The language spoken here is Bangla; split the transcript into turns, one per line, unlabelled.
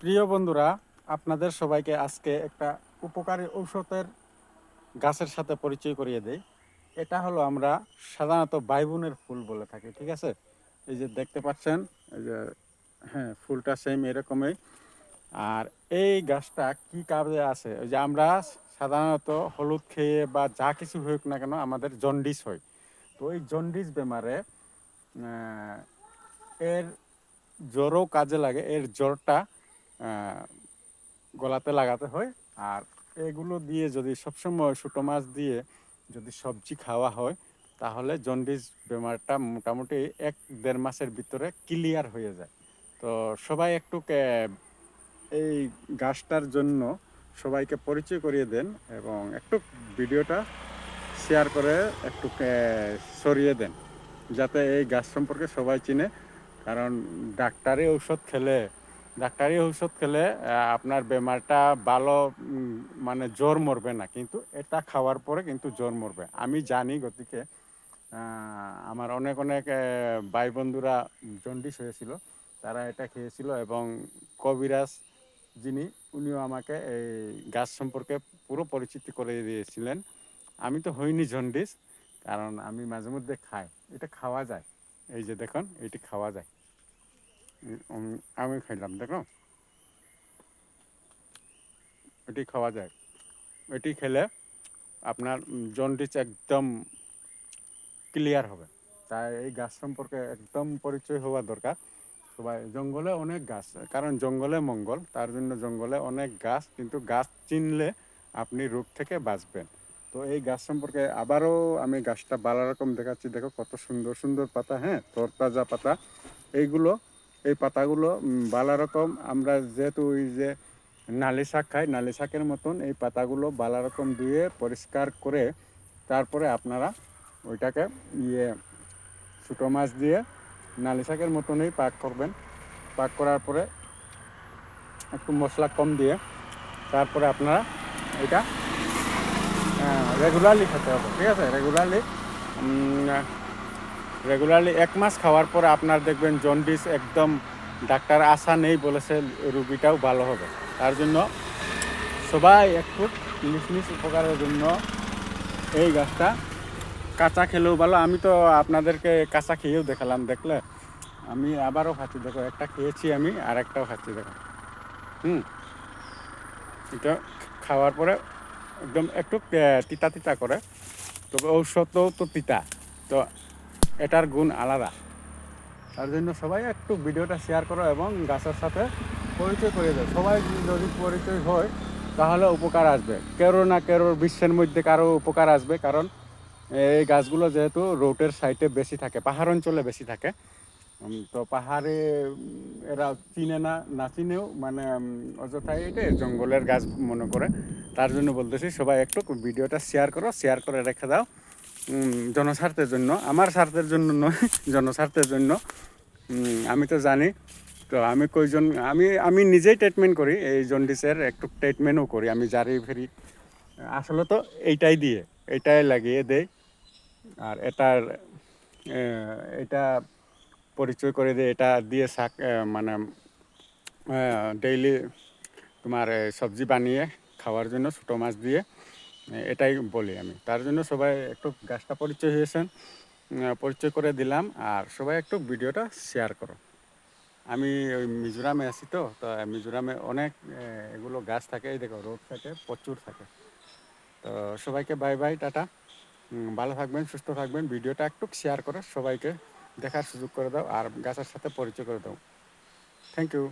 প্রিয় বন্ধুরা, আপনাদের সবাইকে আজকে একটা উপকারী ঔষধের গাছের সাথে পরিচয় করিয়ে দেই। এটা হলো আমরা সাধারণত বাইবুনের ফুল বলে থাকি, ঠিক আছে? এই যে দেখতে পাচ্ছেন, এই যে হ্যাঁ ফুলটা সেম এরকমই। আর এই গাছটা কি কাজে আছে ওই যে আমরা সাধারণত হলুদ খেয়ে বা যা কিছু হোক না কেন আমাদের জন্ডিস হয়। তো ওই জন্ডিস বেমারে এর জ্বরও কাজে লাগে, এর জ্বরটা গলাতে লাগাতে হয়। আর এগুলো দিয়ে যদি সবসময় ছোটো মাছ দিয়ে যদি সবজি খাওয়া হয়, তাহলে জন্ডিস বেমারটা মোটামুটি এক দেড় মাসের ভিতরে ক্লিয়ার হয়ে যায়। তো সবাই একটু এই গাছটার জন্য সবাইকে পরিচয় করিয়ে দেন এবং একটু ভিডিওটা শেয়ার করে একটু সরিয়ে দেন, যাতে এই গাছ সম্পর্কে সবাই চিনে। কারণ ডাক্তারি ঔষধ খেলে ডাক্তারি ঔষধ খেলে আপনার বেমারটা ভালো মানে জ্বর মরবে না, কিন্তু এটা খাওয়ার পরে কিন্তু জ্বর মরবে। আমি জানি গতিকে আমার অনেক অনেক ভাই বন্ধুরা জন্ডিস হয়েছিল, তারা এটা খেয়েছিল এবং কবিরাজ যিনি, উনিও আমাকে এই গাছ সম্পর্কে পুরো পরিচিতি করে দিয়েছিলেন। আমি তো হইনি জন্ডিস, কারণ আমি মাঝে মধ্যে খাই, এটা খাওয়া যায়। এই যে দেখুন, এটি খাওয়া যায়। আমি খাইলাম, দেখো। এটি খাওয়া যায়। এটি খেলে আপনার জন্ডিস একদম ক্লিয়ার হবে। তাই এই গাছ সম্পর্কে একদম পরিচয় হওয়া দরকার। সবাই, জঙ্গলে অনেক গাছ, কারণ জঙ্গলে মঙ্গল, তার জন্য জঙ্গলে অনেক গাছ, কিন্তু গাছ চিনলে আপনি রোগ থেকে বাঁচবেন। তো এই গাছ সম্পর্কে আবারও আমি গাছটা ভালো রকম দেখাচ্ছি। দেখো কত সুন্দর সুন্দর পাতা হ্যাঁ? তরতাজা পাতা। এইগুলো এই পাতাগুলো বালা রকম। আমরা যেহেতু ওই যে নালি শাক খাই, নালি শাকের মতন এই পাতাগুলো বালা রকম ধুয়ে পরিষ্কার করে তারপরে আপনারা ওইটাকে ইয়ে ছোটো মাছ দিয়ে নালি শাকের মতনই পাক করবেন। পাক করার পরে একটু মশলা কম দিয়ে তারপরে আপনারা এটা রেগুলারলি খেতে হবে, ঠিক আছে? রেগুলারলি রেগুলারলি এক মাস খাওয়ার পরে আপনার দেখবেন জন্ডিস একদম ডাক্তার আশা নেই বলেছে, রুগীটাও ভালো হবে। তার জন্য সবাই একটু নিজ উপকারের জন্য এই গাছটা কাঁচা খেলেও ভালো। আমি তো আপনাদেরকে কাঁচা খেয়েও দেখালাম, দেখলে? আমি আবারও খাচ্ছি, দেখো, একটা খেয়েছি আমি আর একটাও খাচ্ছি, দেখো। হুম। এটা খাওয়ার পরে একদম একটু তিতা তিতা করে। তবে ঔষধও তো তিতা। তো এটার গুণ আলাদা। তার জন্য সবাই একটু ভিডিওটা শেয়ার করো এবং গাছের সাথে পরিচয় করে দাও। সবাই যদি পরিচয় হয় তাহলে উপকার আসবে। কেরো না কেরো বিশ্বের মধ্যে কারও উপকার আসবে কারণ এই গাছগুলো যেহেতু রোডের সাইডে বেশি থাকে পাহাড় অঞ্চলে বেশি থাকে। তো পাহাড়ে এরা চিনে না না চিনেও মানে উম, অযথাই এটা জঙ্গলের গাছ মনে করে। তার জন্য বলতেছি সবাই একটু ভিডিওটা শেয়ার করো শেয়ার করে রেখে দাও। জনস্বার্থের জন্য, আমার স্বার্থের জন্য নয়, জনস্বার্থের জন্য। আমি তো জানি, তো আমি কইজন আমি আমি নিজেই ট্রিটমেন্ট করি, এই জন্ডিসের একটু ট্রিটমেন্টও করি, আমি জারি ফেরি। আসলে তো এইটাই দিয়ে এইটাই লাগিয়ে দেই, আর এটার এটা পরিচয় করে দিয়ে এটা দিয়ে শাক মানে ডেইলি তোমার সবজি বানিয়ে, খাওয়ার জন্য ছোটো মাছ দিয়ে এটাই বলি আমি। তার জন্য সবাই একটু গাছটা পরিচয় হয়েছেন পরিচয় করে দিলাম আর সবাই একটু ভিডিওটা শেয়ার করো। আমি ওই মিজোরামে আছি তো তো মিজোরামে অনেক এগুলো গাছ থাকে দেখো রোড থাকে, প্রচুর থাকে। তো সবাইকে বাই বাই টাটা। ভালো থাকবেন, সুস্থ থাকবেন, ভিডিওটা একটু শেয়ার করে সবাইকে দেখার সুযোগ করে দাও আর গাছের সাথে পরিচয় করে দাও। Thank you